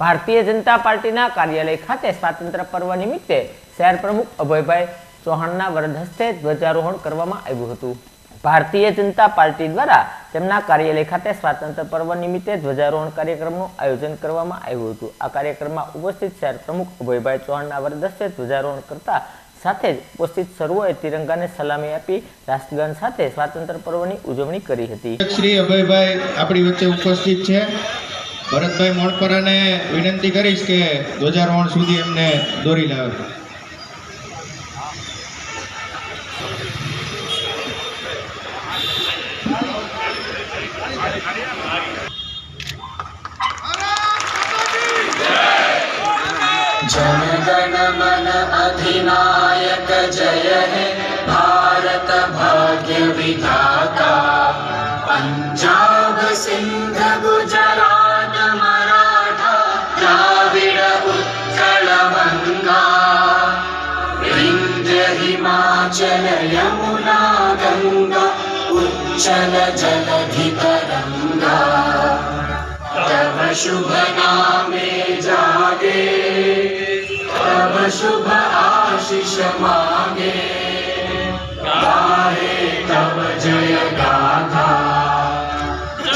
ભારતીય જનતા પાર્ટીના કાર્યાલય ખાતે સ્વાતંત્ર્ય પર્વ નિમિત્તે શહેર પ્રમુખ અભયભાઈ ચૌહાણના વરદ હસ્તે ધ્વજારોહણ કરવામાં આવ્યું હતું. ભારતીય જનતા પાર્ટી દ્વારા તેમના કાર્યાલય ખાતે સ્વાતંત્ર્ય પર્વ નિમિત્તે ધ્વજારોહણ કાર્યક્રમનું આયોજન કરવામાં આવ્યું હતું. આ કાર્યક્રમમાં ઉપસ્થિત શહેર પ્રમુખ અભયભાઈ ચૌહાણના વરદ હસ્તે ધ્વજારોહણ કરતા સાથે જ ઉપસ્થિત સર્વોએ તિરંગાને સલામી આપી રાષ્ટ્રગાન સાથે સ્વાતંત્ર્ય પર્વની ઉજવણી કરી હતી. શ્રી અભયભાઈ આપણી વચ્ચે ઉપસ્થિત છે. ભરતભાઈ મોણપરાને વિનંતી કરીશ કે ધ્વજારોહણ સુધી એમને દોરી લાવે जनगण मन अधिनायक जय हे भारत भाग्य विधाता उच्चल जलधि तरंगा तव शुभ नामे जागे तव शुभ आशीष मागे गाहे तव जय गाथा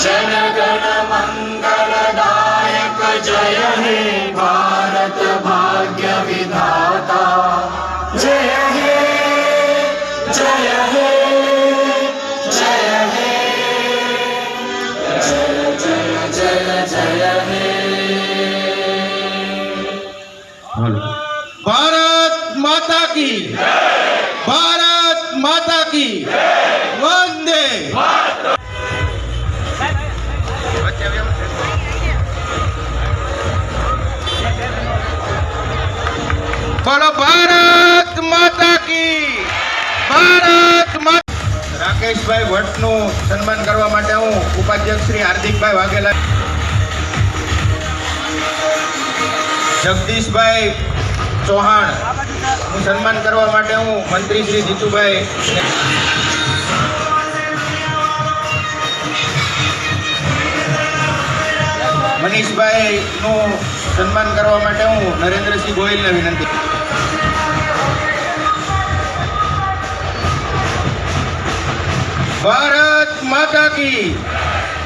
जनगण मंगलदायक जय हे भारत વંદે. બોલો, ભારત માતા કી. ભારત માતા રાકેશભાઈ ભટ્ટનું સન્માન કરવા માટે હું ઉપાધ્યક્ષ શ્રી હાર્દિકભાઈ વાઘેલા જગદીશભાઈ ચૌહાણ. નું સન્માન કરવા માટે હું મંત્રી શ્રી જીતુભાઈ મનીષભાઈ નું સન્માન કરવા માટે હું નરેન્દ્રસિંહ ગોયલને વિનંતી. ભારત માતા કી,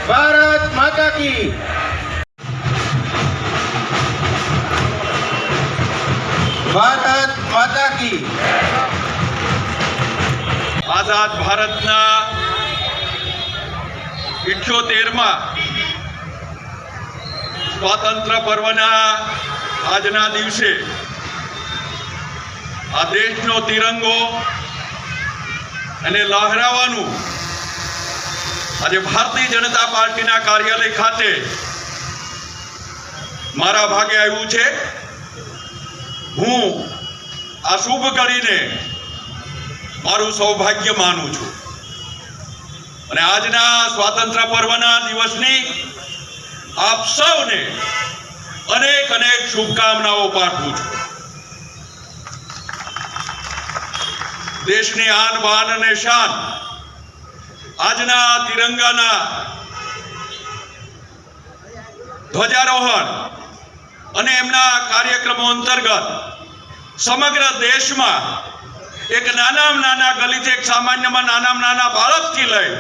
ભારત માતા કી. કી. આઝાદ ભારતના ઇઠ્યોતેરમાં સ્વાતંત્ર પર્વના આજના દિવસે આ દેશનો તિરંગો અને લહેરાવાનું આજે ભારતીય જનતા પાર્ટીના કાર્યાલય ખાતે મારા ભાગે આવ્યું છે. હું આ શુભ કરીને મારું સૌભાગ્ય માનું છું. અને આજના સ્વાતંત્ર્ય પર્વના દિવસની આપ સૌને અનેક અનેક શુભકામનાઓ પાઠવું છું. દેશની આન બાન અને શાન આજના તિરંગાના ધ્વજારોહણ અને એમના કાર્યક્રમો અંતર્ગત સમગ્ર દેશમાં એક નાનામાં નાના ગલીથી એક સામાન્યમાં નાનામાં નાના બાળકથી લઈ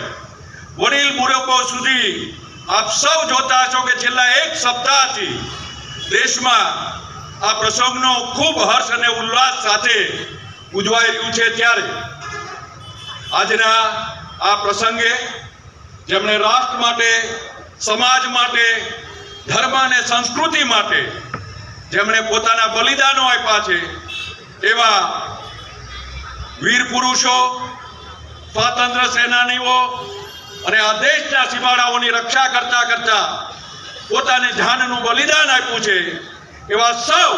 વડીલ બુરકો સુધી આપ સૌ જોતા છો કે છેલ્લા એક સપ્તાહથી દેશમાં આ પ્રસંગનો ખૂબ હર્ષ અને ઉલ્લાસ સાથે ઉજવાઈ રહ્યું છે ત્યારે. આજના આ પ્રસંગે જેમણે રાષ્ટ્ર માટે, સમાજ માટે, ધર્મ અને સંસ્કૃતિ માટે જેમણે પોતાના બલિદાનો આપ્યા છે એવા વીર પુરુષો સ્વાતંત્ર્ય સેનાનીઓ અને આ દેશના સીમાડાઓની રક્ષા કરતા કરતા પોતાની જાનનું બલિદાન આપ્યું છે, એવા સૌ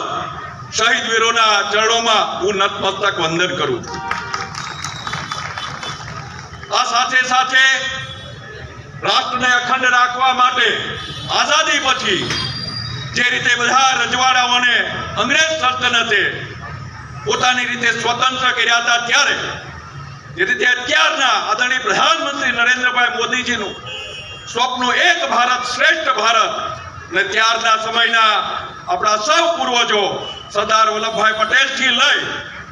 શહીદ વીરોના ચરણોમાં હું નતમસ્તક વંદન કરું આ સાથે સાથે રાષ્ટ્રને અખંડ રાખવા માટે આઝાદી પછી જે રીતે બધા રજવાડાઓને અંગ્રેજ સલ્તનતે પોતાની રીતે સ્વતંત્ર કર્યા હતા ત્યારે જે રીતે અત્યારના આદરણીય પ્રધાનમંત્રી નરેન્દ્રભાઈ મોદીજીનું સ્વપ્ન એક ભારત શ્રેષ્ઠ ભારત અને ત્યારના સમયના આપણા સૌ પૂર્વજો સરદાર વલ્લભભાઈ પટેલથી લઈ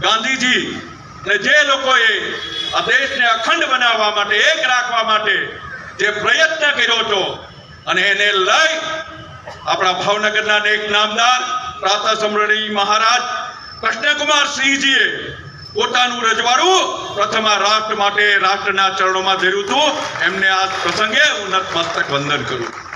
ગાંધીજી ને જે લોકોએ આ દેશને અખંડ બનાવવા માટે, એક રાખવા માટે જે પ્રયત્ન કર્યો હતો અને એને લઈ આપણા ભાવનગરના એક નામદાર પ્રાતઃ સમરણી મહારાજ કૃષ્ણકુમાર સિંહજીએ પોતાનું રજવાડું પ્રથમ રાષ્ટ્ર માટે રાષ્ટ્રના ચરણોમાં ધર્યું હતું. એમને આ પ્રસંગે હું નતમસ્તક વંદન કરું